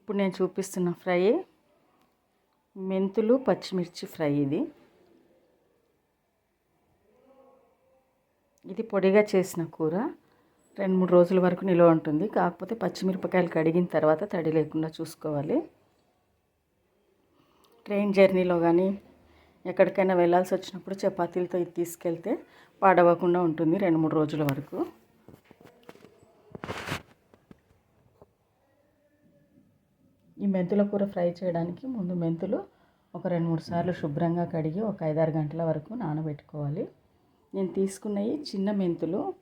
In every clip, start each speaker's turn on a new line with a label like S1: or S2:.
S1: ఇప్పుడు నేను చూపిస్తున్న ఫ్రై మెంతులు పచ్చిమిర్చి ఫ్రై ఇది. ఇది పొడిగా చేసిన కూర. రెండు మూడు రోజుల వరకు నిల్వ ఉంటుంది. కాకపోతే పచ్చిమిరపకాయలు కడిగిన తర్వాత తడి లేకుండా చూసుకోవాలి. ట్రైన్ జర్నీలో కానీ ఎక్కడికైనా వెళ్ళాల్సి వచ్చినప్పుడు చపాతీలతో ఇది తీసుకెళ్తే పాడవకుండా ఉంటుంది రెండు మూడు రోజుల వరకు. ఈ మెంతుల కూర ఫ్రై చేయడానికి ముందు మెంతులు ఒక రెండు మూడు సార్లు శుభ్రంగా కడిగి ఒక ఐదారు గంటల వరకు నానబెట్టుకోవాలి. నేను తీసుకున్నవి చిన్న మెంతులు.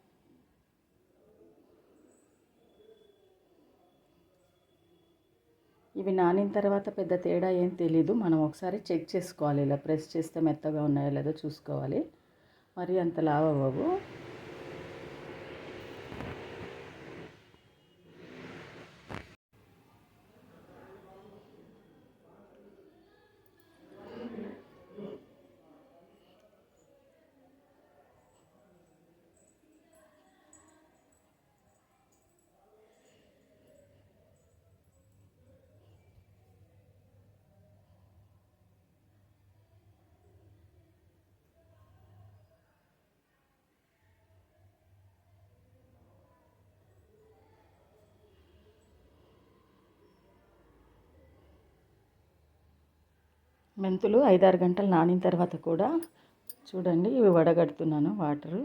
S1: ఇవి నానిన తర్వాత పెద్ద తేడా ఏం తెలీదు. మనం ఒకసారి చెక్ చేసుకోవాలి. ఇలా ప్రెస్ చేస్తే మెత్తగా ఉన్నాయో లేదో చూసుకోవాలి. మరి అంత లావ్ మెంతులు ఐదారు గంటలు నానిన తర్వాత కూడా చూడండి ఇవి వడగడుతున్నాను వాటరు.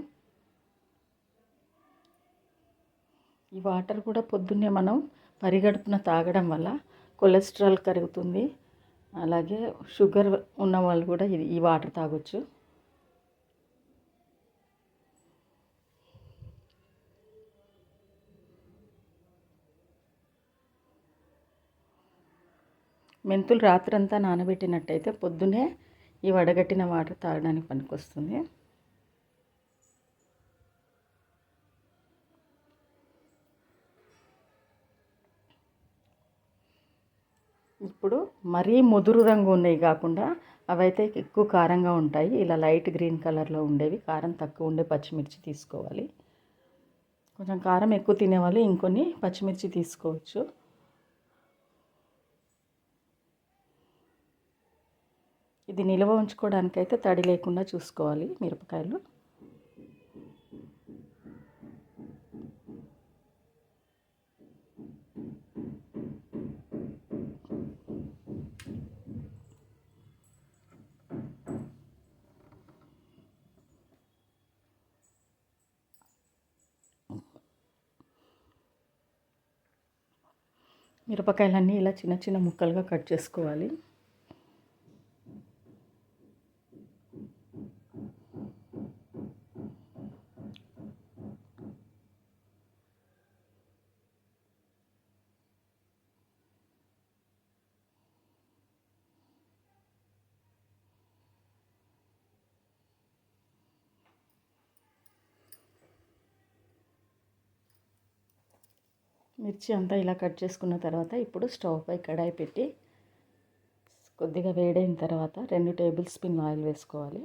S1: ఈ వాటర్ కూడా పొద్దున్నే మనం పరిగడుపున తాగడం వల్ల కొలెస్ట్రాల్ కరుగుతుంది. అలాగే షుగర్ ఉన్న వాళ్ళు కూడా ఇది ఈ వాటర్ తాగొచ్చు. మెంతులు రాత్రంతా నానబెట్టినట్టయితే పొద్దునే ఈ వడగట్టిన వాటర్ తాగడానికి పనికొస్తుంది. ఇప్పుడు మరీ ముదురు రంగు ఉన్నాయి కాకుండా అవైతే ఎక్కువ కారంగా ఉంటాయి. ఇలా లైట్ గ్రీన్ కలర్లో ఉండేవి. కారం తక్కువ ఉండే పచ్చిమిర్చి తీసుకోవాలి. కొంచెం కారం ఎక్కువ తినేవాళ్ళు ఇంకొన్ని పచ్చిమిర్చి తీసుకోవచ్చు. ఇది నిల్వ ఉంచుకోవడానికైతే తడి లేకుండా చూసుకోవాలి మిరపకాయలు. మిరపకాయలన్నీ ఇలా చిన్న చిన్న ముక్కలుగా కట్ చేసుకోవాలి. మిర్చి అంతా ఇలా కట్ చేసుకున్న తర్వాత ఇప్పుడు స్టవ్ పై కడాయి పెట్టి కొద్దిగా వేడైన తర్వాత రెండు టేబుల్ స్పూన్ ఆయిల్ వేసుకోవాలి.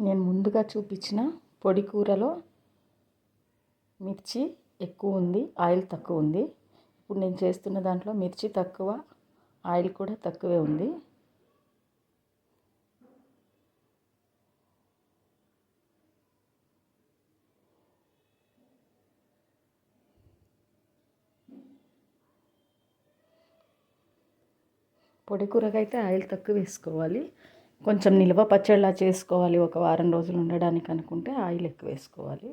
S1: నేను ముందుగా చూపించిన పొడి కూరలో మిర్చి ఎక్కువ ఉంది ఆయిల్ తక్కువ ఉంది. ఇప్పుడు నేను చేస్తున్న దాంట్లో మిర్చి తక్కువ ఆయిల్ కూడా తక్కువే ఉంది. పొడి కూరకైతే ఆయిల్ తక్కువ వేసుకోవాలి. కొంచెం నిల్వ పచ్చడిలా చేసుకోవాలి. ఒక వారం రోజులు ఉండడానికి అనుకుంటే ఆయిల్ ఎక్కువ వేసుకోవాలి.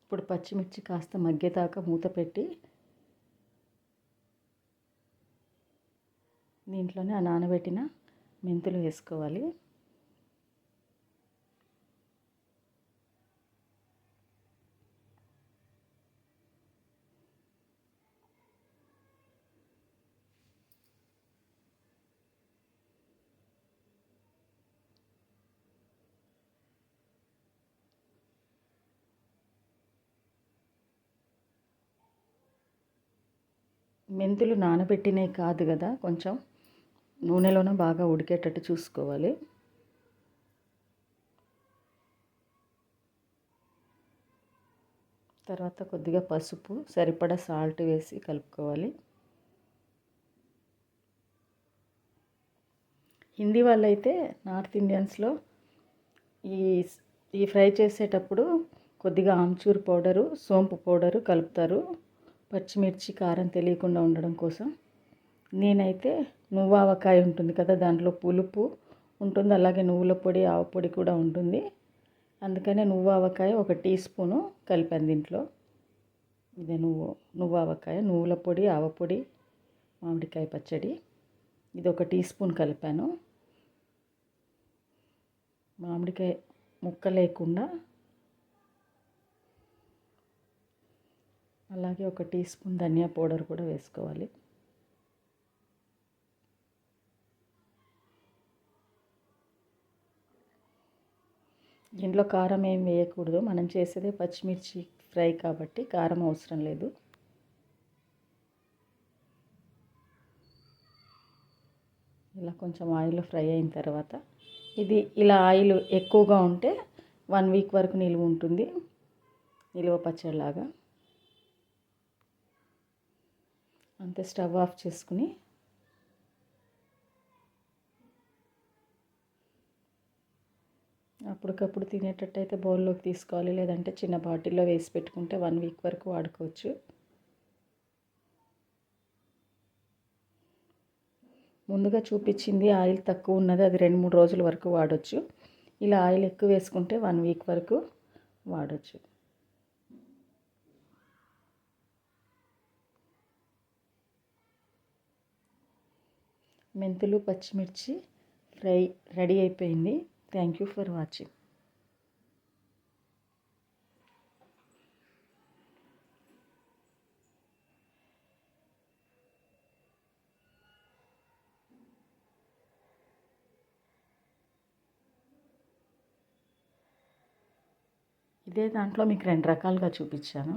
S1: ఇప్పుడు పచ్చిమిర్చి కాస్త మగ్గేదాకా మూత పెట్టి దీంట్లోనే ఆ నానబెట్టిన మెంతులు వేసుకోవాలి. మెంతులు నానబెట్టినవి కాదు కదా కొంచెం. నూనెలోనే బాగా ఉడికేటట్టు చూసుకోవాలి. తర్వాత కొద్దిగా పసుపు సరిపడా సాల్ట్ వేసి కలుపుకోవాలి. హిందీ వాళ్ళైతే నార్త్ ఇండియన్స్లో ఈ ఈ ఫ్రై చేసేటప్పుడు కొద్దిగా ఆమ్చూర్ పౌడరు సోంపు పౌడరు కలుపుతారు. పచ్చిమిర్చి కారం తెలియకుండా ఉండడం కోసం. నేనైతే నువ్వావకాయ ఉంటుంది కదా దాంట్లో పులుపు ఉంటుంది అలాగే నువ్వుల పొడి ఆవ పొడి కూడా ఉంటుంది. అందుకనే నువ్వావకాయ ఒక టీ స్పూను కలిపాను దీంట్లో. ఇదే నువ్వు నువ్వావకాయ నువ్వుల పొడి ఆవ పొడి మామిడికాయ పచ్చడి. ఇది ఒక టీ స్పూన్ కలిపాను. మామిడికాయ ముక్క లేకుండా అలాగే ఒక టీ స్పూన్ ధనియా పౌడర్ కూడా వేసుకోవాలి. దీంట్లో కారం ఏం వేయకూడదు. మనం చేసేదే పచ్చిమిర్చి ఫ్రై కాబట్టి కారం అవసరం లేదు. ఇలా కొంచెం ఆయిల్ ఫ్రై అయిన తర్వాత ఇది ఇలా ఆయిల్ ఎక్కువగా ఉంటే వన్ వీక్ వరకు నిలువ ఉంటుంది. నిలువ పచ్చడిలాగా. అంతే స్టవ్ ఆఫ్ చేసుకుని అప్పటికప్పుడు తినేటట్టు అయితే బౌల్లోకి తీసుకోవాలి. లేదంటే చిన్న బాటిల్లో వేసి పెట్టుకుంటే వన్ వీక్ వరకు వాడుకోవచ్చు. ముందుగా చూపించింది ఆయిల్ తక్కువ ఉన్నది అది రెండు మూడు రోజుల వరకు వాడచ్చు. ఇలా ఆయిల్ ఎక్కువ వేసుకుంటే వన్ వీక్ వరకు వాడచ్చు. మెంతులు పచ్చిమిర్చి ఫ్రై రెడీ అయిపోయింది. థ్యాంక్ యూ ఫర్ వాచింగ్ ఇదే దాంట్లో మీకు రెండు రకాలుగా చూపించాను.